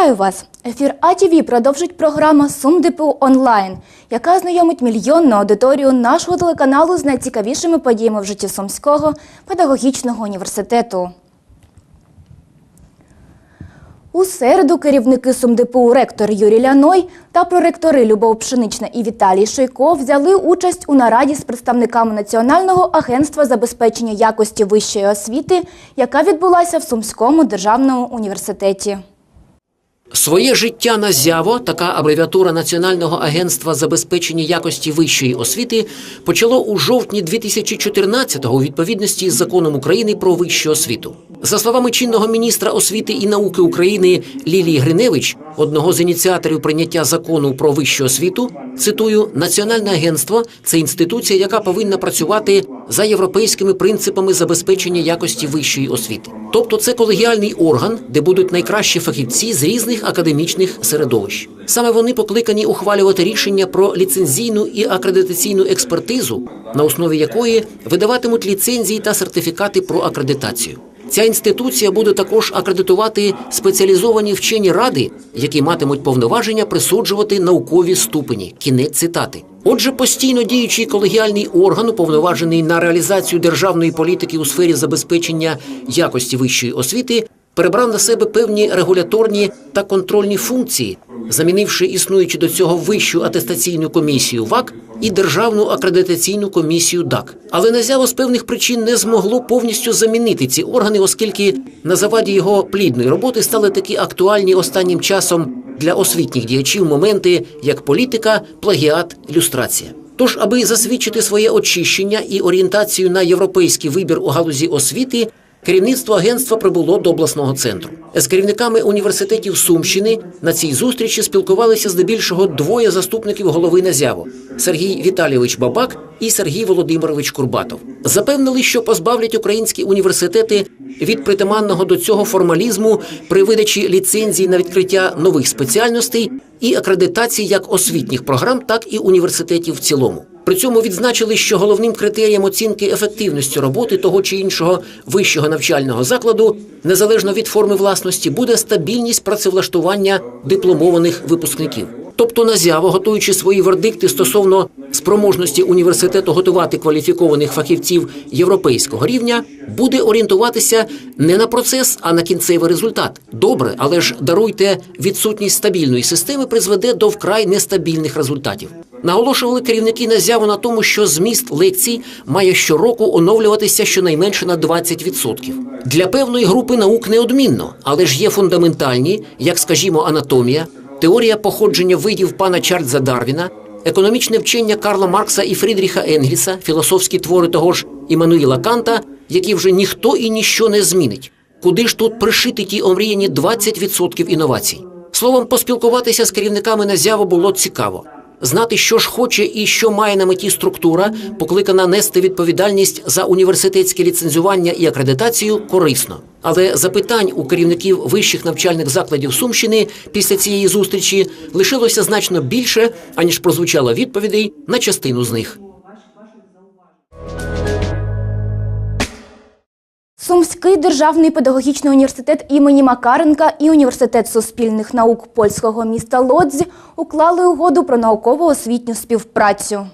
Вітаю вас! Ефір АТВ продовжить програма Сум ДПУ онлайн, яка знайомить мільйонну аудиторію нашого телеканалу з найцікавішими подіями в житті Сумського педагогічного університету. У середу керівники СумДПУ ректор Юрій Ляной та проректори Любов Пшенична і Віталій Шойко взяли участь у нараді з представниками Національного агентства забезпечення якості вищої освіти, яка відбулася в Сумському державному університеті. Своє життя на зяво, така абревіатура Національного агентства забезпечення якості вищої освіти, почало у жовтні 2014-го у відповідності з законом України про вищу освіту. За словами чинного міністра освіти і науки України Лілії Гриневич, одного з ініціаторів прийняття закону про вищу освіту, цитую, Національне агентство це інституція, яка повинна працювати за європейськими принципами забезпечення якості вищої освіти. Тобто це колегіальний орган, де будуть найкращі фахівці з різних академічних середовищ. Саме вони покликані ухвалювати рішення про ліцензійну і акредитаційну експертизу, на основі якої видаватимуть ліцензії та сертифікати про акредитацію. Ця інституція буде також акредитувати спеціалізовані вчені ради, які матимуть повноваження присуджувати наукові ступені. Кінець цитати. Отже, постійно діючий колегіальний орган, уповноважений на реалізацію державної політики у сфері забезпечення якості вищої освіти, перебрав на себе певні регуляторні та контрольні функції, замінивши існуючи до цього вищу атестаційну комісію ВАК і державну акредитаційну комісію ДАК. Але НАЗЯВО з певних причин не змогло повністю замінити ці органи, оскільки на заваді його плідної роботи стали такі актуальні останнім часом для освітніх діячів моменти, як політика, плагіат, люстрація. Тож, аби засвідчити своє очищення і орієнтацію на європейський вибір у галузі освіти, керівництво агентства прибуло до обласного центру. З керівниками університетів Сумщини на цій зустрічі спілкувалися здебільшого двоє заступників голови НАЗЯВО – Сергій Віталійович Бабак і Сергій Володимирович Курбатов. Запевнили, що позбавлять українські університети від притаманного до цього формалізму при видачі ліцензій на відкриття нових спеціальностей і акредитації як освітніх програм, так і університетів в цілому. При цьому відзначили, що головним критерієм оцінки ефективності роботи того чи іншого вищого навчального закладу, незалежно від форми власності, буде стабільність працевлаштування дипломованих випускників. Тобто НАЗЯВО, готуючи свої вердикти стосовно спроможності університету готувати кваліфікованих фахівців європейського рівня, буде орієнтуватися не на процес, а на кінцевий результат. Добре, але ж даруйте, відсутність стабільної системи призведе до вкрай нестабільних результатів. Наголошували керівники НАЗЯВО на тому, що зміст лекцій має щороку оновлюватися щонайменше на 20%. Для певної групи наук неодмінно, але ж є фундаментальні, як скажімо, анатомія, теорія походження видів пана Чарльза Дарвіна, економічне вчення Карла Маркса і Фрідріха Енгліса, філософські твори того ж Іммануїла Канта, які вже ніхто і ніщо не змінить. Куди ж тут пришити ті омріяні 20% інновацій? Словом, поспілкуватися з керівниками НАЗЯВО було цікаво. Знати, що ж хоче і що має на меті структура, покликана нести відповідальність за університетське ліцензування і акредитацію, корисно. Але запитань у керівників вищих навчальних закладів Сумщини після цієї зустрічі лишилося значно більше, аніж прозвучало відповідей на частину з них. Сумський державний педагогічний університет імені Макаренка і університет суспільних наук польського міста Лодзі уклали угоду про науково-освітню співпрацю.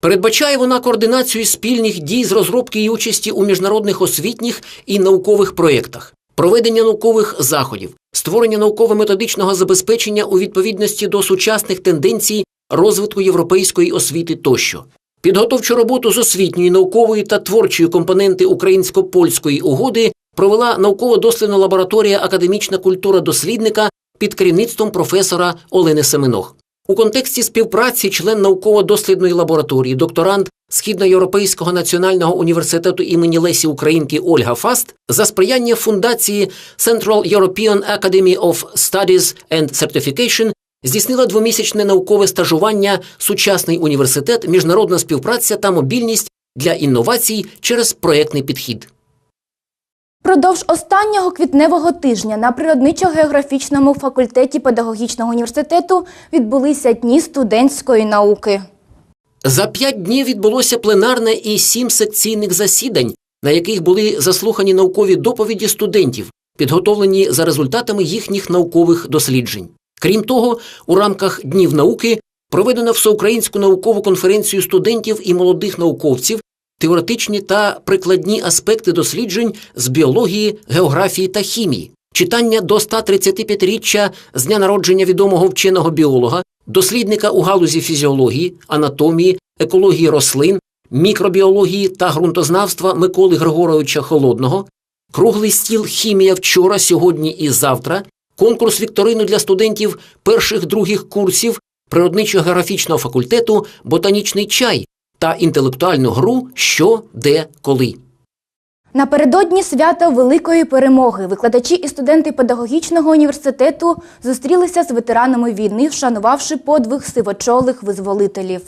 Передбачає вона координацію спільних дій з розробки і участі у міжнародних освітніх і наукових проєктах, проведення наукових заходів, створення науково-методичного забезпечення у відповідності до сучасних тенденцій розвитку європейської освіти тощо. Підготовчу роботу з освітньої, наукової та творчої компоненти українсько-польської угоди провела науково-дослідна лабораторія Академічна культура дослідника під керівництвом професора Олени Семенох. У контексті співпраці член науково-дослідної лабораторії, докторант Східноєвропейського національного університету імені Лесі Українки Ольга Фаст за сприяння фундації Central European Academy of Studies and Certification здійснила двомісячне наукове стажування Сучасний університет, міжнародна співпраця та мобільність для інновацій через проєктний підхід. Продовж останнього квітневого тижня на природничо-географічному факультеті педагогічного університету відбулися дні студентської науки. За п'ять днів відбулося пленарне і сім секційних засідань, на яких були заслухані наукові доповіді студентів, підготовлені за результатами їхніх наукових досліджень. Крім того, у рамках Днів науки проведено всеукраїнську наукову конференцію студентів і молодих науковців, теоретичні та прикладні аспекти досліджень з біології, географії та хімії, читання до 135-річчя з дня народження відомого вченого біолога, дослідника у галузі фізіології, анатомії, екології рослин, мікробіології та ґрунтознавства Миколи Григоровича Холодного, круглий стіл Хімія вчора, сьогодні і завтра, конкурс вікторину для студентів перших других курсів природничо-географічного факультету Ботанічний чай та інтелектуальну гру Що, де, коли. Напередодні свята Великої перемоги викладачі і студенти педагогічного університету зустрілися з ветеранами війни, вшанувавши подвиг сивочолих визволителів.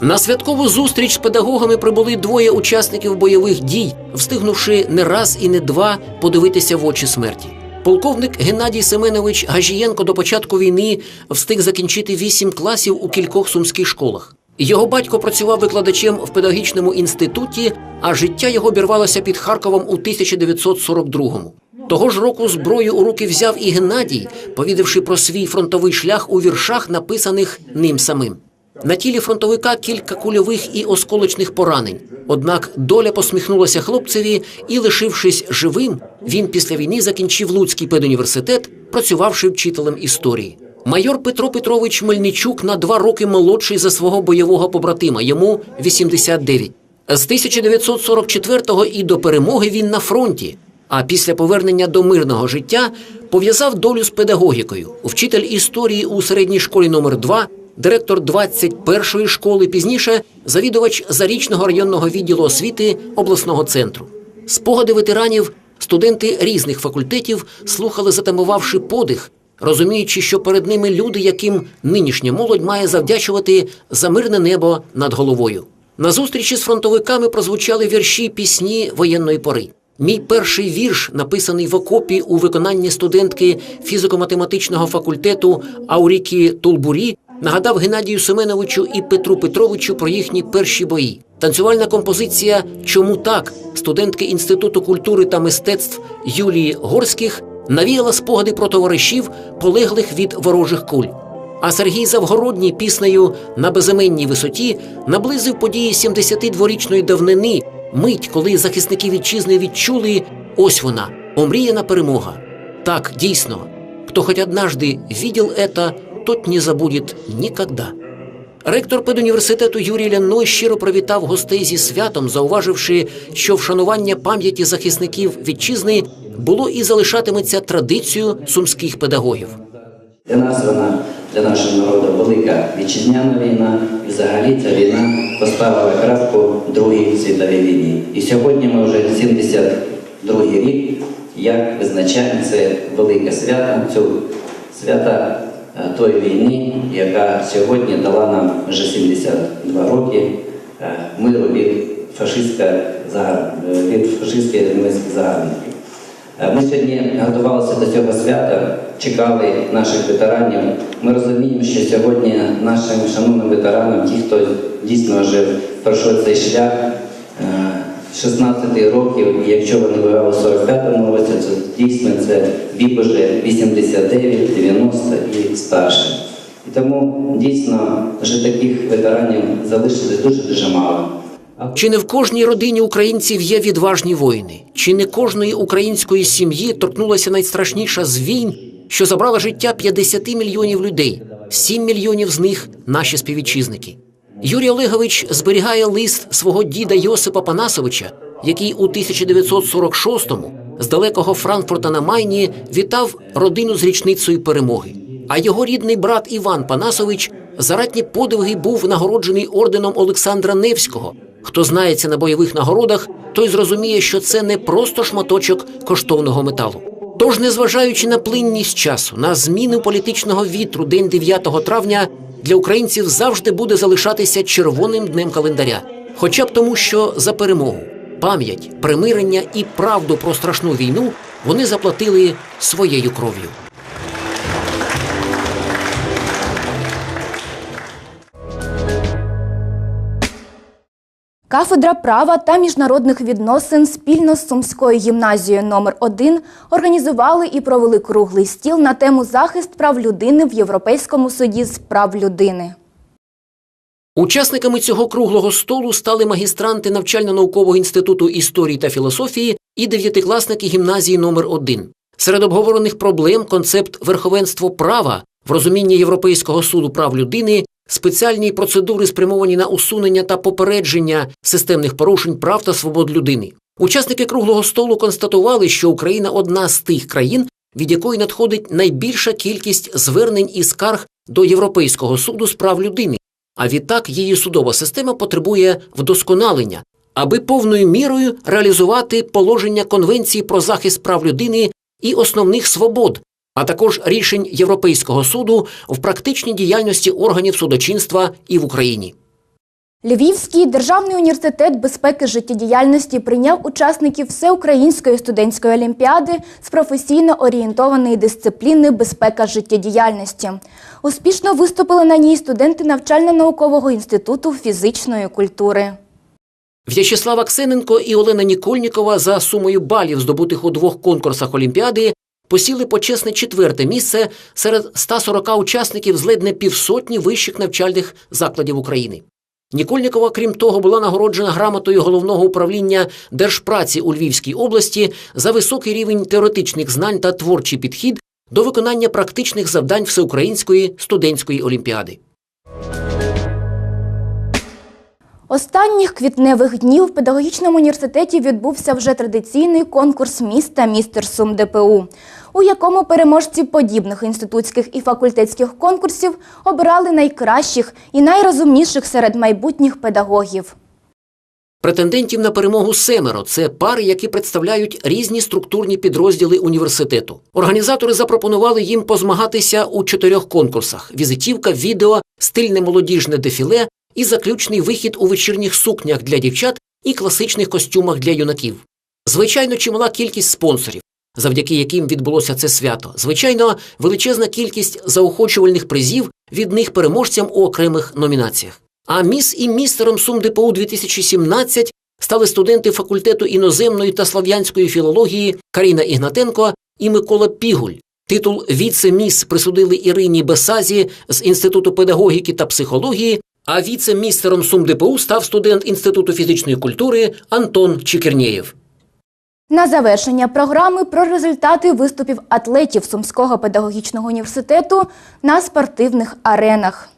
На святкову зустріч з педагогами прибули двоє учасників бойових дій, встигнувши не раз і не два подивитися в очі смерті. Полковник Геннадій Семенович Гажієнко до початку війни встиг закінчити вісім класів у кількох сумських школах. Його батько працював викладачем в педагогічному інституті, а життя його обірвалося під Харковом у 1942-му. Того ж року зброю у руки взяв і Геннадій, повідавши про свій фронтовий шлях у віршах, написаних ним самим. На тілі фронтовика кілька кульових і осколочних поранень. Однак доля посміхнулася хлопцеві, і, лишившись живим, він після війни закінчив Луцький педуніверситет, працювавши вчителем історії. Майор Петро Петрович Мельничук на два роки молодший за свого бойового побратима, йому 89. З 1944-го і до перемоги він на фронті. А після повернення до мирного життя пов'язав долю з педагогікою. Вчитель історії у середній школі номер 2 директор 21-ї школи, пізніше завідувач зарічного районного відділу освіти обласного центру. Спогади ветеранів студенти різних факультетів слухали, затамувавши подих, розуміючи, що перед ними люди, яким нинішня молодь має завдячувати за мирне небо над головою. На зустрічі з фронтовиками прозвучали вірші пісні воєнної пори. Мій перший вірш, написаний в окопі у виконанні студентки фізико-математичного факультету Ауріки Тулбурі, нагадав Геннадію Семеновичу і Петру Петровичу про їхні перші бої. Танцювальна композиція Чому так студентки Інституту культури та мистецтв Юлії Горських навіяла спогади про товаришів, полеглих від ворожих куль. А Сергій Завгородній піснею на безіменній висоті наблизив події 72-річної давнини, мить, коли захисники вітчизни відчули ось вона, омріяна перемога. Так, дійсно, хто хоть однажды видел это, тот не забудет никогда. Ректор педуніверситету Юрій Ляной щиро привітав гостей зі святом, зауваживши, що вшанування пам'яті захисників вітчизни було і залишатиметься традицією сумських педагогів. Для нас вона, для нашого народу велика вітчизняна війна, і взагалі ця війна поставила крапку Другій світовій війні. І сьогодні ми вже 72-й рік, як визначаємо це велике свято, цю свята тої війни, яка сьогодні дала нам вже 72 роки е, миру від фашистська е, від фашистських німецьких загарбників. Е, Ми сьогодні готувалися до цього свята, чекали наших ветеранів. Ми розуміємо, що сьогодні нашим шановним ветеранам, ті, хто дійсно вже пройшов цей шлях е, 16 років, і якщо вони воювали в 45-му році, то дійсно це вік уже 89, 90 і старше. І тому дійсно вже таких ветеранів залишилось дуже-дуже мало. Чи не в кожній родині українців є відважні воїни? Чи не кожної української сім'ї торкнулася найстрашніша з війн, що забрала життя 50 мільйонів людей? 7 мільйонів з них наші співвітчизники. Юрій Олегович зберігає лист свого діда Йосипа Панасовича, який у 1946-му з далекого Франкфурта на Майні вітав родину з річницею перемоги. А його рідний брат Іван Панасович за ратні подвиги був нагороджений орденом Олександра Невського. Хто знається на бойових нагородах, той зрозуміє, що це не просто шматочок коштовного металу. Тож, незважаючи на плинність часу, на зміну політичного вітру день 9 травня для українців завжди буде залишатися червоним днем календаря, хоча б тому, що за перемогу, пам'ять, примирення і правду про страшну війну вони заплатили своєю кров'ю. Кафедра права та міжнародних відносин спільно з Сумською гімназією номер 1 організували і провели круглий стіл на тему захист прав людини в Європейському суді з прав людини. Учасниками цього круглого столу стали магістранти навчально-наукового інституту історії та філософії і дев'ятикласники гімназії номер 1 Серед обговорених проблем концепт верховенство права в розумінні Європейського суду прав людини, спеціальні процедури, спрямовані на усунення та попередження системних порушень прав та свобод людини. Учасники круглого столу констатували, що Україна одна з тих країн, від якої надходить найбільша кількість звернень і скарг до Європейського суду з прав людини. А відтак її судова система потребує вдосконалення, аби повною мірою реалізувати положення Конвенції про захист прав людини і основних свобод, а також рішень Європейського суду в практичній діяльності органів судочинства і в Україні. Львівський державний університет безпеки життєдіяльності прийняв учасників всеукраїнської студентської олімпіади з професійно орієнтованої дисципліни безпека життєдіяльності. Успішно виступили на ній студенти навчально-наукового інституту фізичної культури. В'ячеслава Ксененко і Олена Нікольнікова за сумою балів, здобутих у двох конкурсах Олімпіади, посіли почесне четверте місце серед 140 учасників з ледь не півсотні вищих навчальних закладів України. Нікольникова, крім того, була нагороджена грамотою головного управління держпраці у Львівській області за високий рівень теоретичних знань та творчий підхід до виконання практичних завдань всеукраїнської студентської олімпіади. Останніх квітневих днів в педагогічному університеті відбувся вже традиційний конкурс міста «Містер Сум ДПУ», у якому переможці подібних інститутських і факультетських конкурсів обирали найкращих і найрозумніших серед майбутніх педагогів. Претендентів на перемогу семеро це пари, які представляють різні структурні підрозділи університету. Організатори запропонували їм позмагатися у чотирьох конкурсах: візитівка, відео, стильне молодіжне дефіле і заключний вихід у вечірніх сукнях для дівчат і класичних костюмах для юнаків. Звичайно, чимала кількість спонсорів, завдяки яким відбулося це свято. Звичайно, величезна кількість заохочувальних призів від них переможцям у окремих номінаціях. А міс і містером СумДПУ 2017 стали студенти факультету іноземної та слав'янської філології Каріна Ігнатенко і Микола Пігуль. Титул віце-міс присудили Ірині Бесазі з Інституту педагогіки та психології, а віце-містером СумДПУ став студент Інституту фізичної культури Антон Чікернєєв. На завершення програми про результати виступів атлетів Сумського педагогічного університету на спортивних аренах.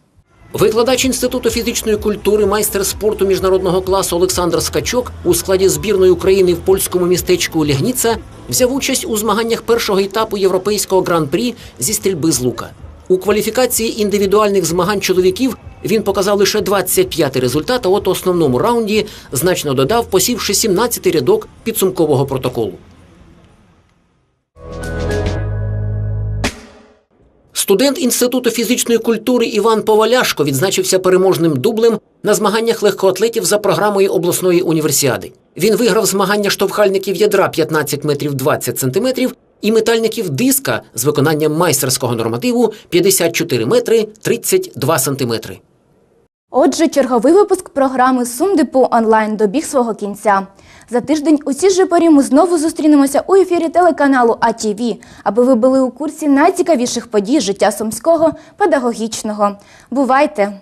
Викладач Інституту фізичної культури, майстер спорту міжнародного класу Олександр Скачок у складі збірної України в польському містечку Лягніца взяв участь у змаганнях першого етапу європейського гран-прі зі стрільби з лука. У кваліфікації індивідуальних змагань чоловіків він показав лише 25-й результат, а от у основному раунді значно додав, посівши 17-й рядок підсумкового протоколу. Студент Інституту фізичної культури Іван Поваляшко відзначився переможним дублем на змаганнях легкоатлетів за програмою обласної універсіади. Він виграв змагання штовхальників ядра 15 метрів 20 сантиметрів і метальників диска з виконанням майстерського нормативу 54 метри 32 сантиметри. Отже, черговий випуск програми «Сумдипу онлайн добіг свого кінця. За тиждень у цій же порі ми знову зустрінемося у ефірі телеканалу АТВ, аби ви були у курсі найцікавіших подій життя сумського педагогічного. Бувайте!